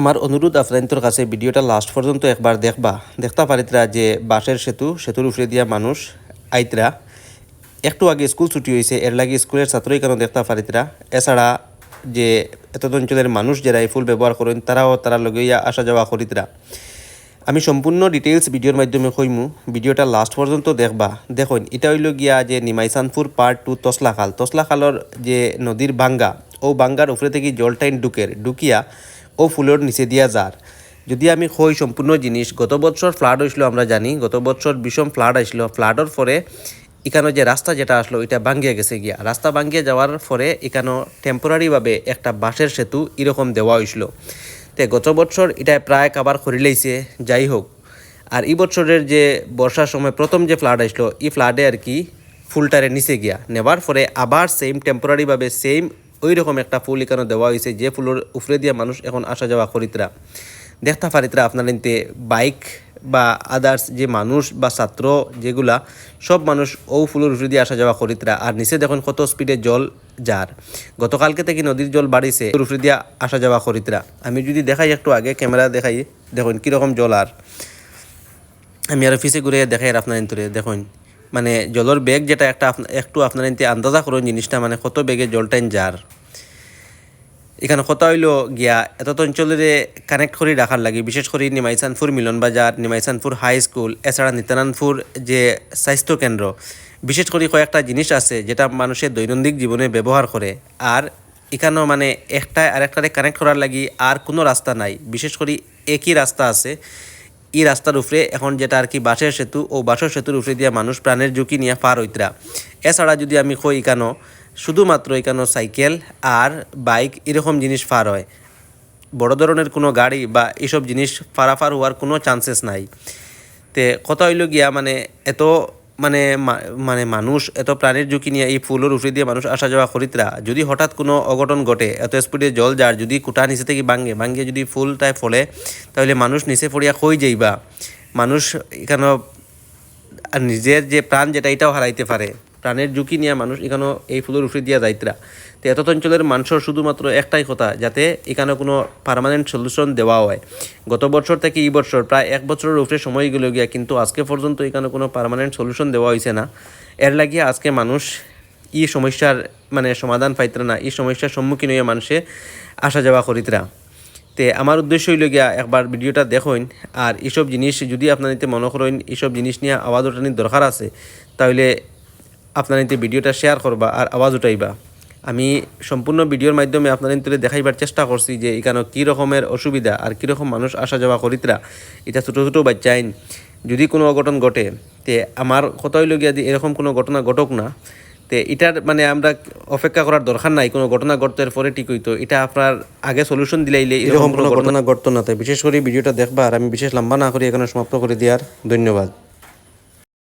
আমার অনুরোধ আপনাদের কাছে ভিডিওটা লাস্ট পর্যন্ত একবার দেখবা। দেখতে পারিতরা যে বাঁশের সেতু, সেতুর উপরে দিয়া মানুষ আইতরা। একটু আগে স্কুল ছুটি হয়েছে এর লাগে স্কুলের ছাত্রই কেন দেখতে পারিতরা? এছাড়া যে এত অঞ্চলের মানুষ যারা এই ফুল ব্যবহার করেন, তারাও তারা লগেইয়া আসা যাওয়া করিতরা। আমি সম্পূর্ণ ডিটেলস ভিডিওর মাধ্যমে কইমু, ভিডিওটা লাস্ট পর্যন্ত দেখবা। দেখুন, এটা হইল গিয়া যে নিমাইসানপুর পার্ট টু তসলা খাল তসলা খালর যে নদীর বাঙ্গা ও বাঙ্গার উপরে থেকে জলটাইন ডুকের ডুকিয়া ও ফুলের নিচে দিয়া যার যদি আমি কই সম্পূর্ণ জিনিস গত বছর ফ্লাড হয়েছিল আমরা জানি, গত বছর বিষম ফ্লাড আসছিল ফ্লাডের পরে এখানে যে রাস্তা যেটা আসলো, এটা ভাঙ্গিয়া গেছে গিয়া। রাস্তা ভাঙ্গিয়া যাওয়ার পরে এখানে টেম্পোরারিভাবে একটা বাঁশের সেতু এরকম দেওয়া হয়েছিল তে গত বছর এটা প্রায় কাবার করিলাইছে যাই হোক আর এই বছরের যে বর্ষার সময় প্রথম যে ফ্লাড আসলো, এই ফ্লাডে আর কি ফুলটারে নিচে গিয়া। নেবার পরে আবার সেম টেম্পোরারিভাবে সেম ওই রকম একটা ফুল এখানে দেওয়া হয়েছে। যে ফুলের উপরে দিয়ে মানুষ এখন আসা যাওয়া করিতরা দেখতে পারিতরা আপনার নিতে বাইক বা আদার্স যে মানুষ বা ছাত্র যেগুলা, সব মানুষ ও ফুলের উপরে দিয়ে আসা যাওয়া করিতরা আর নিচে দেখুন কত স্পিডে জল যার। গতকালকে থেকে নদীর জল বাড়িছে উপরে দিয়ে আসা যাওয়া করিতরা আমি যদি দেখাই একটু আগে, ক্যামেরা দেখাই, দেখুন কীরকম জল আর। আমি আর অফিসে ঘুরে দেখাই আপনার ইন্তরে দেখুন। মানে জলের বেগ যেটা একটা একটু আপনার ইন্তে আন্দাজা করুন জিনিসটা মানে কত বেগে জলটাইন যার এখানে কথা হইল গিয়া এত অঞ্চলের কানেক্ট করে রাখার লাগে, বিশেষ করে নিমাইসানপুর মিলন বাজার নিমাইসানপুর হাই স্কুল এছাড়া নিত্যানন্দপুর যে স্বাস্থ্য কেন্দ্র। বিশেষ করে কয়েকটা জিনিস আছে যেটা মানুষের দৈনন্দিন জীবনে ব্যবহার করে। আর এখানেও মানে একটা আরেকটারে কানেক্ট করার লাগি আর কোনো রাস্তা নাই। বিশেষ করে একই রাস্তা আছে। এই রাস্তার উপরে এখন যেটা আর কি বাসের সেতু, ও বাঁশের সেতুর উপরে দিয়ে মানুষ প্রাণের ঝুঁকি নিয়ে পার হইতরা। এছাড়া যদি আমি কই কেন শুধুমাত্র এখানে সাইকেল আর বাইক এরকম জিনিস পার হয়। বড় ধরনের কোনো গাড়ি বা এসব জিনিস ফারাফার হওয়ার কোনো চান্সেস নাই। তে কথা হইল গিয়া মানে এত মানে মানে মানুষ এত প্রাণীর ঝুঁকি নিয়ে এই ফুলের উপরে দিয়ে মানুষ আসা যাওয়া করিতরা যদি হঠাৎ কোনো অঘটন ঘটে, এত স্পিডে জল যার, যদি কুটা নিচে থেকে ভাঙে, ভাঙিয়ে যদি ফুলটায় ফলে, তাহলে মানুষ নিচে পড়িয়া খই যাইবা? মানুষ এখানে নিজের যে প্রাণ, যেটা এটাও হারাইতে পারে। প্রাণের ঝুঁকি নিয়ে মানুষ এখানেও এই ফুলের উপরে দিয়া যাইতরা। তো এত অঞ্চলের মানুষের শুধুমাত্র একটাই কথা, যাতে এখানে কোনো পার্মানেন্ট সলিউশন দেওয়া হয়। গত বছর থেকে এই বছর প্রায় এক বছরের উপরে সময় গেল গিয়া, কিন্তু আজকে পর্যন্ত এখানে কোনো পার্মানেন্ট সলিউশন দেওয়া হয়েছে না। এর লাগিয়ে আজকে মানুষ এই সমস্যার মানে সমাধান পাইতরা না এই সমস্যার সম্মুখীন হয়ে মানুষে আসা যাওয়া করিতরা। তে আমার উদ্দেশ্য হইল গিয়া একবার ভিডিওটা দেখুন, আর এইসব জিনিস যদি আপনার মনে করেন এইসব জিনিস নিয়ে আওয়াজ ওঠানির দরকার আছে, তাহলে আপনার নিতে ভিডিওটা শেয়ার করবা আর আওয়াজ উঠাইবা আমি সম্পূর্ণ ভিডিওর মাধ্যমে আপনার নিতে দেখাইবার চেষ্টা করছি যে এখানে কী রকমের অসুবিধা আর কীরকম মানুষ আসা যাওয়া করিতরা। এটা ছোটো ছোটো বাচ্চাইন যদি কোনো অঘটন ঘটে তে আমার কথা হইল গিয়া যে এরকম কোনো ঘটনা ঘটক না। তে এটার মানে আমরা অপেক্ষা করার দরকার নাই কোনো ঘটনা ঘটতে পরে ঠিক হইতো। এটা আপনার আগে সলিউশন দিলাইলে এরকম কোনো ঘটনা ঘটতো না। তাই বিশেষ করে ভিডিওটা দেখবা আর আমি বিশেষ লম্বা না করে এখানে সমাপ্ত করে দেওয়ার ধন্যবাদ।